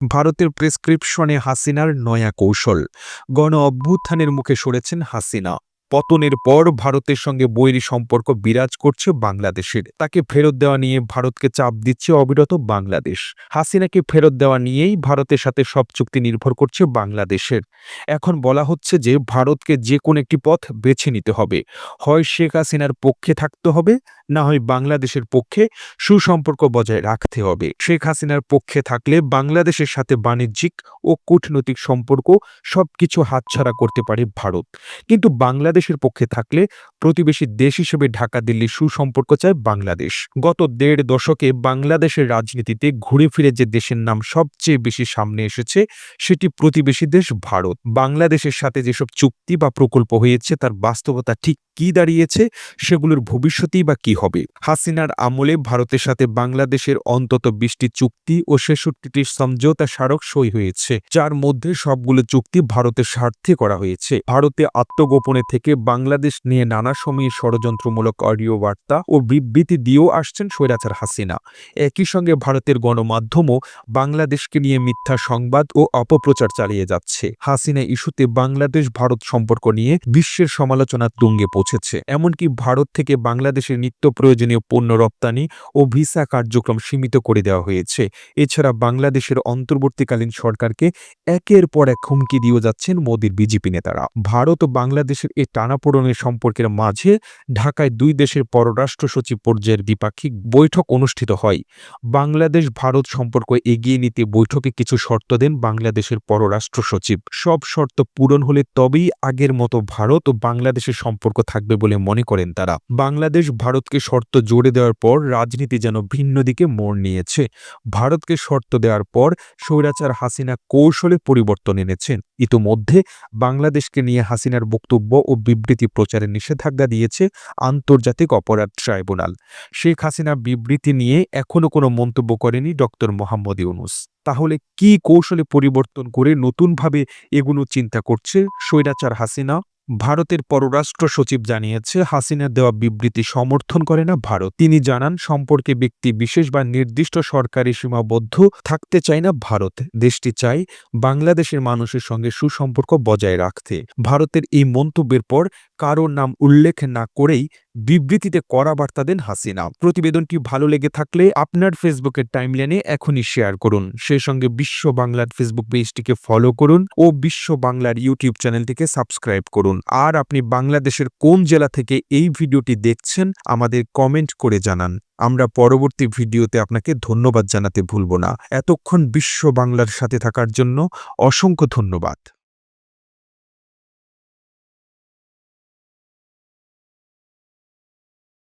ভারতের প্রেসক্রিপশনে হাসিনার নয়া কৌশল। গণ অভ্যুত্থানের মুখে সরেছেন হাসিনা। পতনের পর ভারতের সঙ্গে বৈরী সম্পর্ক বিরাজ করছে বাংলাদেশের। তাকে ফেরত দেওয়া নিয়ে ভারতকে চাপ দিচ্ছে অবিরত বাংলাদেশ। হাসিনাকে ফেরত দেওয়া নিয়েই ভারতের সাথে সব চুক্তি নির্ভর করছে বাংলাদেশের। এখন বলা হচ্ছে যে, ভারতকে যে কোনো একটি পথ বেছে নিতে হবে। হয় শেখ হাসিনার পক্ষে থাকতে হবে না হয় বাংলাদেশের পক্ষে সুসম্পর্ক বজায় রাখতে হবে। শেখ হাসিনার পক্ষে থাকলে বাংলাদেশের সাথে বাণিজ্যিক ও কূটনৈতিক সম্পর্ক সবকিছু হাতছাড়া করতে পারে ভারত। কিন্তু বাংলাদেশের পক্ষে থাকলে প্রতিবেশী দেশ হিসেবে ঢাকা দিল্লির সুসম্পর্ক চায় বাংলাদেশ। গত দেড় দশকে বাংলাদেশের রাজনীতিতে ঘুরে ফিরে যে দেশের নাম সবচেয়ে বেশি সামনে এসেছে, সেটি প্রতিবেশী দেশ ভারত। বাংলাদেশের সাথে যেসব চুক্তি বা প্রকল্প হয়েছে, তার বাস্তবতা ঠিক কি দাঁড়িয়েছে, সেগুলোর ভবিষ্যতেই বা কি হবে। হাসিনার আমলে ভারতের সাথে বাংলাদেশের অন্তত বিশটি চুক্তি ও ছেষট্টিটি সমঝোতা স্মারক সই হয়েছে, যার মধ্যে সবগুলো চুক্তি ভারতের স্বার্থে করা হয়েছে। ভারতে আত্মগোপনে থেকে বাংলাদেশ নিয়ে নানা সময়ে ষড়যন্ত্রমূলক অডিও বার্তা ও বিবৃতি দিয়েও আসছেন স্বৈরাচার হাসিনা। একই সঙ্গে ভারতের গণমাধ্যমও বাংলাদেশকে নিয়ে মিথ্যা সংবাদ ও অপপ্রচার চালিয়ে যাচ্ছে। হাসিনা ইস্যুতে বাংলাদেশ ভারত সম্পর্ক নিয়ে বিশ্বের সমালোচনা তুঙ্গে পৌঁছেছে। এমনকি ভারত থেকে বাংলাদেশের নিত্য প্রয়োজনীয় পণ্য রপ্তানি ও ভিসা কার্যক্রম সীমিত করে দেওয়া হয়েছে। এছাড়া বাংলাদেশের অন্তর্বর্তীকালীন সরকারকে একের পর এক হুমকি দিয়ে যাচ্ছেন মোদীর বিজেপি নেতারা। ভারত ও বাংলাদেশের এই টানাপোড়নের সম্পর্কের মাঝে ঢাকায় দুই দেশের পররাষ্ট্র সচিব পর্যায়ের দ্বিপাক্ষিক বৈঠক অনুষ্ঠিত হয়। বাংলাদেশ ভারত সম্পর্ক এগিয়ে নিতে বৈঠকে কিছু শর্ত দেন বাংলাদেশের পররাষ্ট্র সচিব। সব শর্ত পূরণ হলে তবেই আগের মতো ভারত ও বাংলাদেশের সম্পর্ক থাকবে বলে মনে করেন তারা। বাংলাদেশ ভারতকে শর্ত জোরে দেওয়ার পর রাজনীতি যেন ভিন্ন দিকে মোড় নিয়েছে। ভারতকে শর্ত দেওয়ার পর স্বৈরাচার হাসিনা কৌশলে পরিবর্তন এনেছেন। ইতোমধ্যে বাংলাদেশকে নিয়ে হাসিনার বক্তব্য ও বিবৃতি প্রচারের নিষেধাজ্ঞা দিয়েছে আন্তর্জাতিক অপরাধ ট্রাইব্যুনাল। শেখ হাসিনা বিবৃতি নিয়ে এখনও কোনো মন্তব্য করেনি ডক্টর মোহাম্মদ ইউনুস। তাহলে কি কৌশলে পরিবর্তন করে নতুনভাবে এগুলো চিন্তা করছে স্বৈরাচার হাসিনা? ভারতের পররাষ্ট্র সচিব জানিয়েছে, হাসিনা দেওয়া বিবৃতি সমর্থন করে না ভারত। তিনি জানান, সম্পর্কে ব্যক্তি বিশেষ বা নির্দিষ্ট সরকারি সীমাবদ্ধ থাকতে চায় না ভারত। দেশটি চায় বাংলাদেশের মানুষের সঙ্গে সুসম্পর্ক বজায় রাখতে। ভারতের এই মন্তব্যের পর কারোর নাম উল্লেখ না করেই বিবৃতিতে করা বার্তা দেন হাসিনা। প্রতিবেদনটি ভালো লেগে থাকলে আপনার ফেসবুকের টাইমলাইনে এখনই শেয়ার করুন। সেই সঙ্গে বিশ্ব বাংলার ফেসবুক পেজটিকে ফলো করুন ও বিশ্ব বাংলার ইউটিউব চ্যানেলটিকে সাবস্ক্রাইব করুন। আর আপনি বাংলাদেশের কোন জেলা থেকে এই ভিডিওটি দেখছেন, আমাদের কমেন্ট করে জানান। আমরা পরবর্তী ভিডিওতে আপনাকে ধন্যবাদ জানাতে ভুলব না। এতক্ষণ বিশ্ব বাংলার সাথে থাকার জন্য অসংখ্য ধন্যবাদ।